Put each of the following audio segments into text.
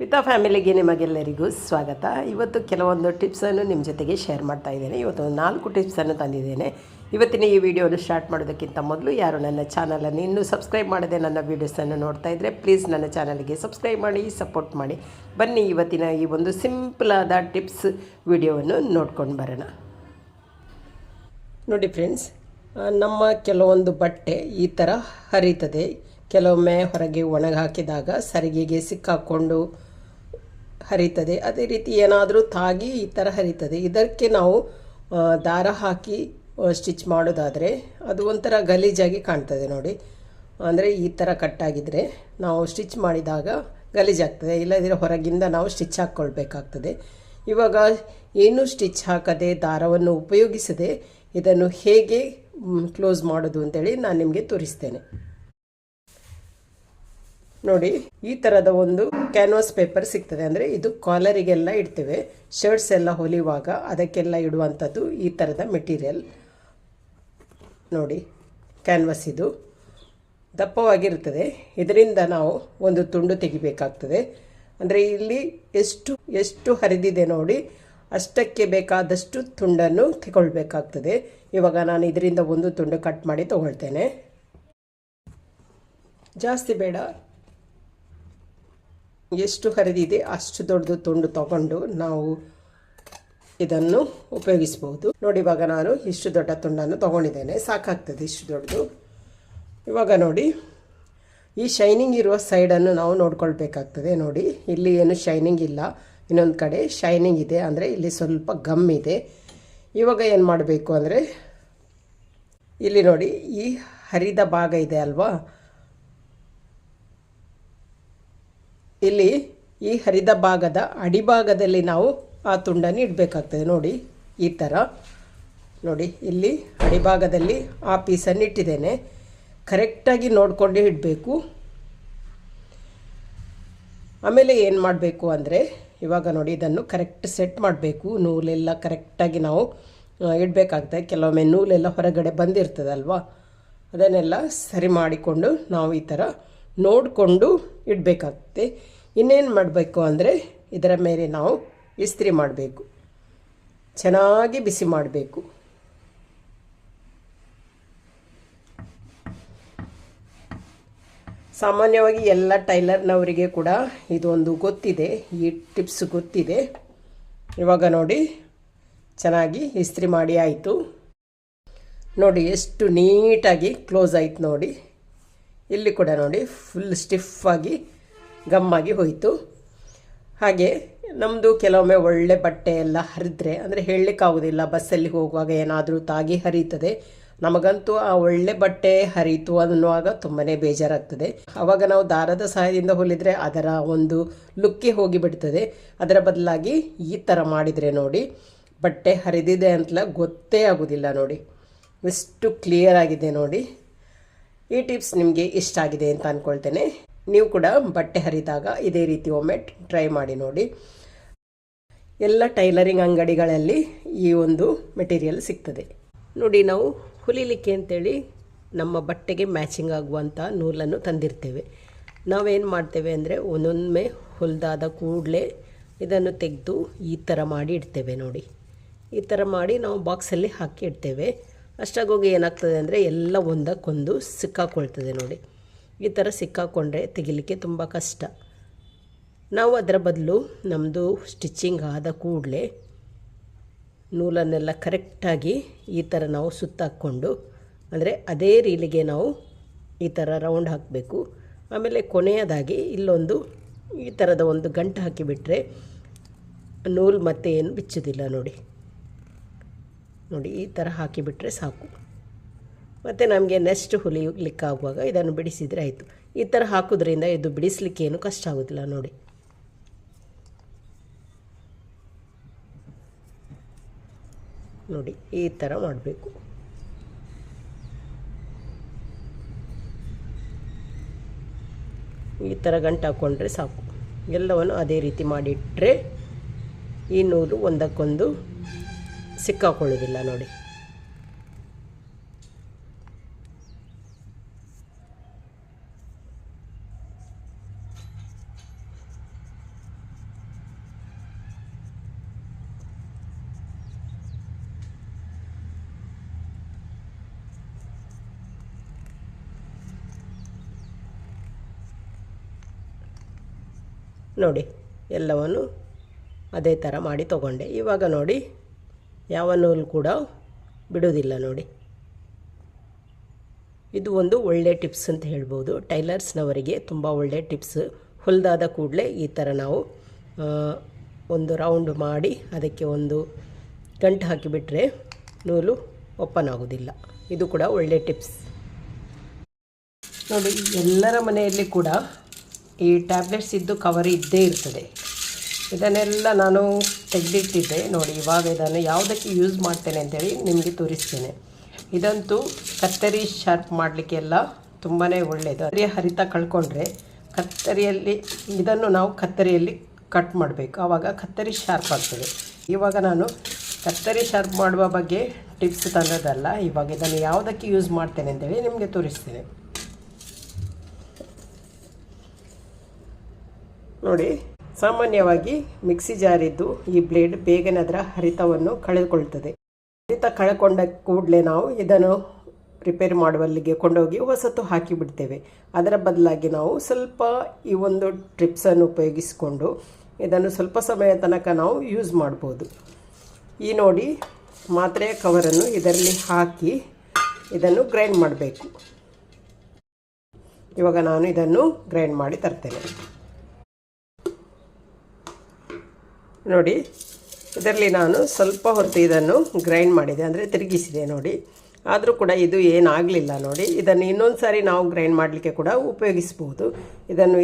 ವಿತಾ ಫ್ಯಾಮಿಲಿಗೆ ನಿಮಗೆಲ್ಲರಿಗೂ ಸ್ವಾಗತ. ಇವತ್ತು ಕೆಲವೊಂದು ಟಿಪ್ಸನ್ನು ನಿಮ್ಮ ಜೊತೆಗೆ ಶೇರ್ ಮಾಡ್ತಾ ಇದ್ದೇನೆ. ಇವತ್ತು ನಾಲ್ಕು ಟಿಪ್ಸನ್ನು ತಂದಿದ್ದೇನೆ. ಇವತ್ತಿನ ಈ ವಿಡಿಯೋನ ಸ್ಟಾರ್ಟ್ ಮಾಡೋದಕ್ಕಿಂತ ಮೊದಲು ಯಾರು ನನ್ನ ಚಾನಲನ್ನು ಇನ್ನೂ ಸಬ್ಸ್ಕ್ರೈಬ್ ಮಾಡದೆ ನನ್ನ ವೀಡಿಯೋಸನ್ನು ನೋಡ್ತಾ ಇದ್ದರೆ ಪ್ಲೀಸ್ ನನ್ನ ಚಾನಲ್ಗೆ ಸಬ್ಸ್ಕ್ರೈಬ್ ಮಾಡಿ ಸಪೋರ್ಟ್ ಮಾಡಿ. ಬನ್ನಿ ಇವತ್ತಿನ ಈ ಒಂದು ಸಿಂಪಲಾದ ಟಿಪ್ಸ್ ವಿಡಿಯೋವನ್ನು ನೋಡ್ಕೊಂಡು ಬರೋಣ. ನೋಡಿ ಫ್ರೆಂಡ್ಸ್ ನಮ್ಮ ಕೆಲವೊಂದು ಬಟ್ಟೆ ಈ ಥರ ಹರಿತದೆ. ಕೆಲವೊಮ್ಮೆ ಹೊರಗೆ ಒಣಗಾಕಿದಾಗ ಸರಿಗೆಗೆ ಸಿಕ್ಕಾಕ್ಕೊಂಡು ಹರಿತದೆ. ಅದೇ ರೀತಿ ಏನಾದರೂ ತಾಗಿ ಈ ಥರ ಹರಿತದೆ. ಇದಕ್ಕೆ ನಾವು ದಾರ ಹಾಕಿ ಸ್ಟಿಚ್ ಮಾಡೋದಾದರೆ ಅದು ಒಂಥರ ಗಲೀಜಾಗಿ ಕಾಣ್ತದೆ ನೋಡಿ. ಅಂದರೆ ಈ ಥರ ಕಟ್ಟಾಗಿದ್ದರೆ ನಾವು ಸ್ಟಿಚ್ ಮಾಡಿದಾಗ ಗಲೀಜಾಗ್ತದೆ. ಇಲ್ಲದಿದ್ದರೆ ಹೊರಗಿಂದ ನಾವು ಸ್ಟಿಚ್ ಹಾಕ್ಕೊಳ್ಬೇಕಾಗ್ತದೆ. ಇವಾಗ ಏನು ಸ್ಟಿಚ್ ಹಾಕದೆ ದಾರವನ್ನು ಉಪಯೋಗಿಸದೆ ಇದನ್ನು ಹೇಗೆ ಕ್ಲೋಸ್ ಮಾಡೋದು ಅಂತೇಳಿ ನಾನು ನಿಮಗೆ ತೋರಿಸ್ತೇನೆ. ನೋಡಿ, ಈ ತರದ ಒಂದು ಕ್ಯಾನ್ವಾಸ್ ಪೇಪರ್ ಸಿಗ್ತದೆ. ಅಂದ್ರೆ ಇದು ಕಾಲರಿಗೆಲ್ಲ ಇಡ್ತೇವೆ. ಶರ್ಟ್ಸ್ ಎಲ್ಲ ಹೊಲಿಯುವಾಗ ಅದಕ್ಕೆಲ್ಲ ಇಡುವಂಥದ್ದು ಈ ತರದ ಮೆಟೀರಿಯಲ್. ನೋಡಿ, ಕ್ಯಾನ್ವಾಸ್ ಇದು. ದಪ್ಪವಾಗಿರುತ್ತದೆ. ಇದರಿಂದ ನಾವು ಒಂದು ತುಂಡು ತೆಗಿಬೇಕಾಗ್ತದೆ. ಅಂದರೆ ಇಲ್ಲಿ ಎಷ್ಟು ಎಷ್ಟು ಹರಿದಿದೆ ನೋಡಿ, ಅಷ್ಟಕ್ಕೆ ಬೇಕಾದಷ್ಟು ತುಂಡನ್ನು ತಗೊಳ್ಬೇಕಾಗ್ತದೆ. ಇವಾಗ ನಾನು ಇದರಿಂದ ಒಂದು ತುಂಡು ಕಟ್ ಮಾಡಿ ತಗೊಳ್ತೇನೆ. ಜಾಸ್ತಿ ಬೇಡ. ಎಷ್ಟು ಹರಿದಿದೆ ಅಷ್ಟು ದೊಡ್ಡದು ತುಂಡು ತಗೊಂಡು ನಾವು ಇದನ್ನು ಉಪಯೋಗಿಸ್ಬೋದು. ನೋಡಿ, ಇವಾಗ ನಾನು ಇಷ್ಟು ದೊಡ್ಡ ತುಂಡನ್ನು ತಗೊಂಡಿದ್ದೇನೆ. ಸಾಕಾಗ್ತದೆ ಇಷ್ಟು ದೊಡ್ಡದು. ಇವಾಗ ನೋಡಿ, ಈ ಶೈನಿಂಗ್ ಇರುವ ಸೈಡನ್ನು ನಾವು ನೋಡ್ಕೊಳ್ಬೇಕಾಗ್ತದೆ. ನೋಡಿ, ಇಲ್ಲಿ ಏನು ಶೈನಿಂಗ್ ಇಲ್ಲ. ಇನ್ನೊಂದು ಕಡೆ ಶೈನಿಂಗ್ ಇದೆ. ಅಂದರೆ ಇಲ್ಲಿ ಸ್ವಲ್ಪ ಗಮ್ ಇದೆ. ಇವಾಗ ಏನು ಮಾಡಬೇಕು ಅಂದರೆ, ಇಲ್ಲಿ ನೋಡಿ, ಈ ಹರಿದ ಭಾಗ ಇದೆ ಅಲ್ವಾ? ಇಲ್ಲಿ ಈ ಹರಿದ ಭಾಗದ ಅಡಿಭಾಗದಲ್ಲಿ ನಾವು ಆ ತುಂಡನ್ನು ಇಡಬೇಕಾಗ್ತದೆ. ನೋಡಿ, ಈ ಥರ ನೋಡಿ, ಇಲ್ಲಿ ಅಡಿಭಾಗದಲ್ಲಿ ಆ ಪೀಸನ್ನು ಇಟ್ಟಿದ್ದೇನೆ. ಕರೆಕ್ಟಾಗಿ ನೋಡಿಕೊಂಡು ಇಡಬೇಕು. ಆಮೇಲೆ ಏನು ಮಾಡಬೇಕು ಅಂದರೆ, ಇವಾಗ ನೋಡಿ, ಇದನ್ನು ಕರೆಕ್ಟ್ ಸೆಟ್ ಮಾಡಬೇಕು. ನೂಲೆಲ್ಲ ಕರೆಕ್ಟಾಗಿ ನಾವು ಇಡಬೇಕಾಗ್ತದೆ. ಕೆಲವೊಮ್ಮೆ ನೂಲೆಲ್ಲ ಹೊರಗಡೆ ಬಂದಿರ್ತದಲ್ವಾ? ಅದನ್ನೆಲ್ಲ ಸರಿ ಮಾಡಿಕೊಂಡು ನಾವು ಈ ಥರ ನೋಡಿಕೊಂಡು ಇಡಬೇಕಾಗ್ತದೆ. ಇನ್ನೇನು ಮಾಡಬೇಕು ಅಂದರೆ ಇದರ ಮೇಲೆ ನಾವು ಇಸ್ತ್ರಿ ಮಾಡಬೇಕು. ಚೆನ್ನಾಗಿ ಬಿಸಿ ಮಾಡಬೇಕು. ಸಾಮಾನ್ಯವಾಗಿ ಎಲ್ಲ ಟೈಲರ್ನವರಿಗೆ ಕೂಡ ಇದೊಂದು ಗೊತ್ತಿದೆ, ಈ ಟಿಪ್ಸ್ ಗೊತ್ತಿದೆ. ಇವಾಗ ನೋಡಿ, ಚೆನ್ನಾಗಿ ಇಸ್ತ್ರಿ ಮಾಡಿ ಆಯಿತು. ನೋಡಿ, ಎಷ್ಟು ನೀಟಾಗಿ ಕ್ಲೋಸ್ ಆಯ್ತು ನೋಡಿ. ಇಲ್ಲಿ ಕೂಡ ನೋಡಿ, ಫುಲ್ ಸ್ಟಿಫಾಗಿ ಗಮ್ಮಾಗಿ ಹೋಯಿತು. ಹಾಗೆ ನಮ್ಮದು ಕೆಲವೊಮ್ಮೆ ಒಳ್ಳೆ ಬಟ್ಟೆ ಎಲ್ಲ ಹರಿದ್ರೆ, ಅಂದರೆ ಹೇಳಲಿಕ್ಕಾಗೋದಿಲ್ಲ ಬಸ್ಸಲ್ಲಿ ಹೋಗುವಾಗ ಏನಾದರೂ ತಾಗಿ ಹರಿತದೆ. ನಮಗಂತೂ ಆ ಒಳ್ಳೆ ಬಟ್ಟೆ ಹರಿತು ಅನ್ನುವಾಗ ತುಂಬಾ ಬೇಜಾರಾಗ್ತದೆ. ಆವಾಗ ನಾವು ದಾರದ ಸಹಾಯದಿಂದ ಹೊಲಿದರೆ ಅದರ ಒಂದು ಲುಕ್ಕೇ ಹೋಗಿಬಿಡ್ತದೆ. ಅದರ ಬದಲಾಗಿ ಈ ಥರ ಮಾಡಿದರೆ ನೋಡಿ, ಬಟ್ಟೆ ಹರಿದಿದೆ ಅಂತಲ ಗೊತ್ತೇ ಆಗೋದಿಲ್ಲ ನೋಡಿ. ಎಷ್ಟು ಕ್ಲಿಯರ್ ಆಗಿದೆ ನೋಡಿ. ಈ ಟಿಪ್ಸ್ ನಿಮಗೆ ಇಷ್ಟ ಆಗಿದೆ ಅಂತ ಅಂದ್ಕೊಳ್ತೇನೆ ನೀವು ಕೂಡ ಬಟ್ಟೆ ಹರಿದಾಗ ಇದೇ ರೀತಿ ಒಮ್ಮೆ ಟ್ರೈ ಮಾಡಿ ನೋಡಿ. ಎಲ್ಲ ಟೈಲರಿಂಗ್ ಅಂಗಡಿಗಳಲ್ಲಿ ಈ ಒಂದು ಮೆಟೀರಿಯಲ್ ಸಿಗ್ತದೆ. ನೋಡಿ ನಾವು ಹೊಲಿಲಿಕ್ಕೆ ಅಂತೇಳಿ ನಮ್ಮ ಬಟ್ಟೆಗೆ ಮ್ಯಾಚಿಂಗ್ ಆಗುವಂಥ ನೂಲನ್ನು ತಂದಿರ್ತೇವೆ. ನಾವೇನು ಮಾಡ್ತೇವೆ ಅಂದರೆ ಒಂದೊಮ್ಮೆ ಹೊಲ್ದಾದ ಕೂಡಲೇ ಇದನ್ನು ತೆಗೆದು ಈ ಥರ ಮಾಡಿ ಇಡ್ತೇವೆ ನೋಡಿ. ಈ ಥರ ಮಾಡಿ ನಾವು ಬಾಕ್ಸಲ್ಲಿ ಹಾಕಿ ಇಡ್ತೇವೆ. ಅಷ್ಟಾಗೋಗಿ ಏನಾಗ್ತದೆ ಅಂದರೆ ಎಲ್ಲ ಒಂದಕ್ಕೊಂದು ಸಿಕ್ಕಾಕೊಳ್ತದೆ ನೋಡಿ. ಈ ಥರ ಸಿಕ್ಕಾಕೊಂಡ್ರೆ ತೆಗಿಲಿಕ್ಕೆ ತುಂಬ ಕಷ್ಟ. ನಾವು ಅದರ ಬದಲು ನಮ್ಮದು ಸ್ಟಿಚ್ಚಿಂಗ್ ಆದ ಕೂಡಲೇ ನೂಲನ್ನೆಲ್ಲ ಕರೆಕ್ಟಾಗಿ ಈ ಥರ ನಾವು ಸುತ್ತಾಕ್ಕೊಂಡು, ಅಂದರೆ ಅದೇ ರೀಲಿಗೆ ನಾವು ಈ ಥರ ರೌಂಡ್ ಹಾಕಬೇಕು. ಆಮೇಲೆ ಕೊನೆಯದಾಗಿ ಇಲ್ಲೊಂದು ಈ ಥರದ ಒಂದು ಗಂಟು ಹಾಕಿಬಿಟ್ರೆ ನೂಲು ಮತ್ತೆ ಏನು ಬಿಚ್ಚೋದಿಲ್ಲ ನೋಡಿ. ನೋಡಿ, ಈ ಥರ ಹಾಕಿಬಿಟ್ರೆ ಸಾಕು. ಮತ್ತು ನಮಗೆ ನೆಕ್ಸ್ಟ್ ಹುಲಿಯಲಿಕ್ಕಾಗುವಾಗ ಇದನ್ನು ಬಿಡಿಸಿದರೆ ಆಯಿತು. ಈ ಥರ ಹಾಕೋದ್ರಿಂದ ಇದು ಬಿಡಿಸ್ಲಿಕ್ಕೆ ಏನು ಕಷ್ಟ ಆಗೋದಿಲ್ಲ ನೋಡಿ. ನೋಡಿ, ಈ ಥರ ಮಾಡಬೇಕು. ಈ ಥರ ಗಂಟು ಹಾಕ್ಕೊಂಡ್ರೆ ಸಾಕು. ಎಲ್ಲವನ್ನು ಅದೇ ರೀತಿ ಮಾಡಿಟ್ಟರೆ ಈ ನೂಲು ಒಂದಕ್ಕೊಂದು ಸಿಕ್ಕಾಕೊಳ್ಳೋದಿಲ್ಲ ನೋಡಿ. ನೋಡಿ, ಎಲ್ಲವನ್ನು ಅದೇ ಥರ ಮಾಡಿ ತಗೊಂಡೆ. ಇವಾಗ ನೋಡಿ, ಯಾವ ನೂಲು ಕೂಡ ಬಿಡೋದಿಲ್ಲ ನೋಡಿ. ಇದು ಒಂದು ಒಳ್ಳೆ ಟಿಪ್ಸ್ ಅಂತ ಹೇಳ್ಬೋದು. ಟೈಲರ್ಸ್ನವರಿಗೆ ತುಂಬ ಒಳ್ಳೆ ಟಿಪ್ಸ್. ಹೊಲ್ದಾದ ಕೂಡಲೇ ಈ ಥರ ನಾವು ಒಂದು ರೌಂಡ್ ಮಾಡಿ ಅದಕ್ಕೆ ಒಂದು ಗಂಟು ಹಾಕಿಬಿಟ್ರೆ ನೂಲು ಓಪನ್ ಆಗೋದಿಲ್ಲ ಇದು ಕೂಡ ಒಳ್ಳೆ ಟಿಪ್ಸ್. ನೋಡಿ, ಎಲ್ಲರ ಮನೆಯಲ್ಲಿ ಕೂಡ ಈ ಟ್ಯಾಬ್ಲೆಟ್ಸ್ ಇದ್ದು ಕವರ್ ಇದ್ದೇ ಇರ್ತದೆ. ಇದನ್ನೆಲ್ಲ ನಾನು ತೆಗೆದಿಟ್ಟಿದ್ದೆ. ನೋಡಿ, ಇವಾಗ ಇದನ್ನು ಯಾವುದಕ್ಕೆ ಯೂಸ್ ಮಾಡ್ತೇನೆ ಅಂತೇಳಿ ನಿಮಗೆ ತೋರಿಸ್ತೇನೆ. ಇದಂತೂ ಕತ್ತರಿ ಶಾರ್ಪ್ ಮಾಡಲಿಕ್ಕೆಲ್ಲ ತುಂಬಾ ಒಳ್ಳೆಯದು ಅದೇ ಹರಿತ ಕಳ್ಕೊಂಡ್ರೆ ಕತ್ತರಿಯಲ್ಲಿ, ಇದನ್ನು ನಾವು ಕತ್ತರಿಯಲ್ಲಿ ಕಟ್ ಮಾಡಬೇಕು. ಆವಾಗ ಕತ್ತರಿ ಶಾರ್ಪ್ ಆಗ್ತದೆ. ಇವಾಗ ನಾನು ಕತ್ತರಿ ಶಾರ್ಪ್ ಮಾಡುವ ಬಗ್ಗೆ ಟಿಪ್ಸ್ ತಂದದಲ್ಲ ಇವಾಗ ಇದನ್ನು ಯಾವುದಕ್ಕೆ ಯೂಸ್ ಮಾಡ್ತೇನೆ ಅಂತೇಳಿ ನಿಮಗೆ ತೋರಿಸ್ತೇನೆ. ನೋಡಿ, ಸಾಮಾನ್ಯವಾಗಿ ಮಿಕ್ಸಿ ಜಾರಿದ್ದು ಈ ಬ್ಲೇಡ್ ಬೇಗನೆ ಅದರ ಹರಿತವನ್ನು ಕಳೆದುಕೊಳ್ತದೆ. ಹರಿತ ಕಳೆಕೊಂಡ ಕೂಡಲೇ ನಾವು ಇದನ್ನು ರಿಪೇರ್ ಮಾಡುವಲ್ಲಿಗೆ ಕೊಂಡೋಗಿ ಹೊಸತು ಹಾಕಿ ಬಿಡ್ತೇವೆ ಅದರ ಬದಲಾಗಿ ನಾವು ಸ್ವಲ್ಪ ಈ ಒಂದು ಟ್ರಿಪ್ಸನ್ನು ಉಪಯೋಗಿಸಿಕೊಂಡು ಇದನ್ನು ಸ್ವಲ್ಪ ಸಮಯ ತನಕ ನಾವು ಯೂಸ್ ಮಾಡ್ಬೋದು. ಈ ನೋಡಿ ಮಾತ್ರೆಯ ಕವರನ್ನು ಇದರಲ್ಲಿ ಹಾಕಿ ಇದನ್ನು ಗ್ರೈಂಡ್ ಮಾಡಬೇಕು. ಇವಾಗ ನಾನು ಇದನ್ನು ಗ್ರೈಂಡ್ ಮಾಡಿ ತರ್ತೇನೆ. ನೋಡಿ, ಇದರಲ್ಲಿ ನಾನು ಸ್ವಲ್ಪ ಹೊತ್ತು ಇದನ್ನು ಗ್ರೈಂಡ್ ಮಾಡಿದೆ. ಅಂದರೆ ತಿರುಗಿಸಿದೆ ನೋಡಿ. ಆದರೂ ಕೂಡ ಇದು ಏನಾಗಲಿಲ್ಲ ನೋಡಿ. ಇದನ್ನು ಇನ್ನೊಂದು ಸಾರಿ ನಾವು ಗ್ರೈಂಡ್ ಮಾಡಲಿಕ್ಕೆ ಕೂಡ ಉಪಯೋಗಿಸ್ಬೋದು. ಇದನ್ನು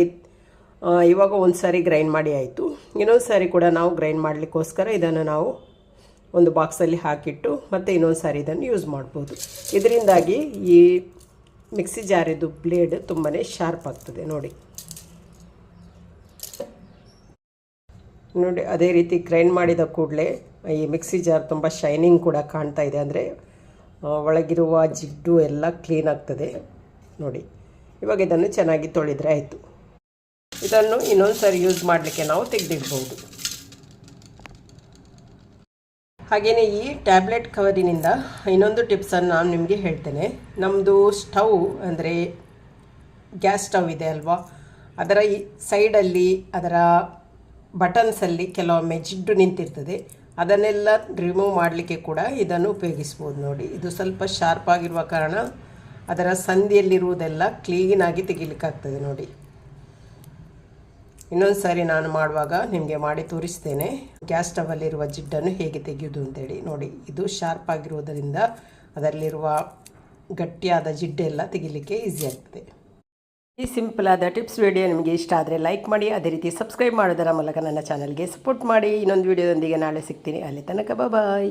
ಇವಾಗ ಒಂದು ಸಾರಿ ಗ್ರೈಂಡ್ ಮಾಡಿ ಆಯಿತು. ಇನ್ನೊಂದು ಸಾರಿ ಕೂಡ ನಾವು ಗ್ರೈಂಡ್ ಮಾಡಲಿಕ್ಕೋಸ್ಕರ ಇದನ್ನು ನಾವು ಒಂದು ಬಾಕ್ಸಲ್ಲಿ ಹಾಕಿಟ್ಟು ಮತ್ತೆ ಇನ್ನೊಂದು ಸಾರಿ ಇದನ್ನು ಯೂಸ್ ಮಾಡ್ಬೋದು. ಇದರಿಂದಾಗಿ ಈ ಮಿಕ್ಸಿ ಜಾರಿದ್ದು ಬ್ಲೇಡ್ ತುಂಬಾ ಶಾರ್ಪ್ ಆಗ್ತದೆ ನೋಡಿ. ನೋಡಿ, ಅದೇ ರೀತಿ ಗ್ರೈಂಡ್ ಮಾಡಿದ ಕೂಡಲೇ ಈ ಮಿಕ್ಸಿ ಜಾರ್ ತುಂಬ ಶೈನಿಂಗ್ ಕೂಡ ಕಾಣ್ತಾ ಇದೆ. ಅಂದರೆ ಒಳಗಿರುವ ಜಿಡ್ಡು ಎಲ್ಲ ಕ್ಲೀನ್ ಆಗ್ತದೆ. ನೋಡಿ, ಇವಾಗ ಇದನ್ನು ಚೆನ್ನಾಗಿ ತೊಳೆದ್ರೆ ಆಯಿತು. ಇದನ್ನು ಇನ್ನೊಂದು ಸಾರಿ ಯೂಸ್ ಮಾಡಲಿಕ್ಕೆ ನಾವು ತೆಗೆದಿಡ್ಬೋದು. ಹಾಗೆಯೇ ಈ ಟ್ಯಾಬ್ಲೆಟ್ ಕವರಿನಿಂದ ಇನ್ನೊಂದು ಟಿಪ್ಸನ್ನು ನಾನು ನಿಮಗೆ ಹೇಳ್ತೇನೆ. ನಮ್ಮದು ಸ್ಟವ್ ಅಂದರೆ ಗ್ಯಾಸ್ ಸ್ಟವ್ ಇದೆ ಅಲ್ವಾ? ಅದರ ಈ ಸೈಡಲ್ಲಿ ಅದರ ಬಟನ್ಸಲ್ಲಿ ಕೆಲವೊಮ್ಮೆ ಜಿಡ್ಡು ನಿಂತಿರ್ತದೆ. ಅದನ್ನೆಲ್ಲ ರಿಮೂವ್ ಮಾಡಲಿಕ್ಕೆ ಕೂಡ ಇದನ್ನು ಉಪಯೋಗಿಸ್ಬೋದು ನೋಡಿ. ಇದು ಸ್ವಲ್ಪ ಶಾರ್ಪ್ ಆಗಿರುವ ಕಾರಣ ಅದರ ಸಂದಿಯಲ್ಲಿರುವುದೆಲ್ಲ ಕ್ಲೀನಾಗಿ ತೆಗಿಲಿಕ್ಕಾಗ್ತದೆ ನೋಡಿ. ಇನ್ನೊಂದು ಸಾರಿ ನಾನು ಮಾಡುವಾಗ ನಿಮಗೆ ಮಾಡಿ ತೋರಿಸ್ತೇನೆ. ಗ್ಯಾಸ್ ಸ್ಟವಲ್ಲಿರುವ ಜಿಡ್ಡನ್ನು ಹೇಗೆ ತೆಗೆಯೋದು ಅಂತೇಳಿ ನೋಡಿ. ಇದು ಶಾರ್ಪ್ ಆಗಿರುವುದರಿಂದ ಅದರಲ್ಲಿರುವ ಗಟ್ಟಿಯಾದ ಜಿಡ್ಡೆಲ್ಲ ತೆಗಿಲಿಕ್ಕೆ ಈಸಿ ಆಗ್ತದೆ. ಈ ಸಿಂಪಲ್ ಆದ ಟಿಪ್ಸ್ ವಿಡಿಯೋ ನಿಮಗೆ ಇಷ್ಟ ಆದರೆ ಲೈಕ್ ಮಾಡಿ, ಅದೇ ರೀತಿ ಸಬ್ಸ್ಕ್ರೈಬ್ ಮಾಡೋದರ ಮೂಲಕ ನನ್ನ ಚಾನಲ್ಗೆ ಸಪೋರ್ಟ್ ಮಾಡಿ. ಇನ್ನೊಂದು ವಿಡಿಯೋದೊಂದಿಗೆ ನಾಳೆ ಸಿಗ್ತೀನಿ. ಅಲ್ಲಿ ತನಕ ಬಾಯ್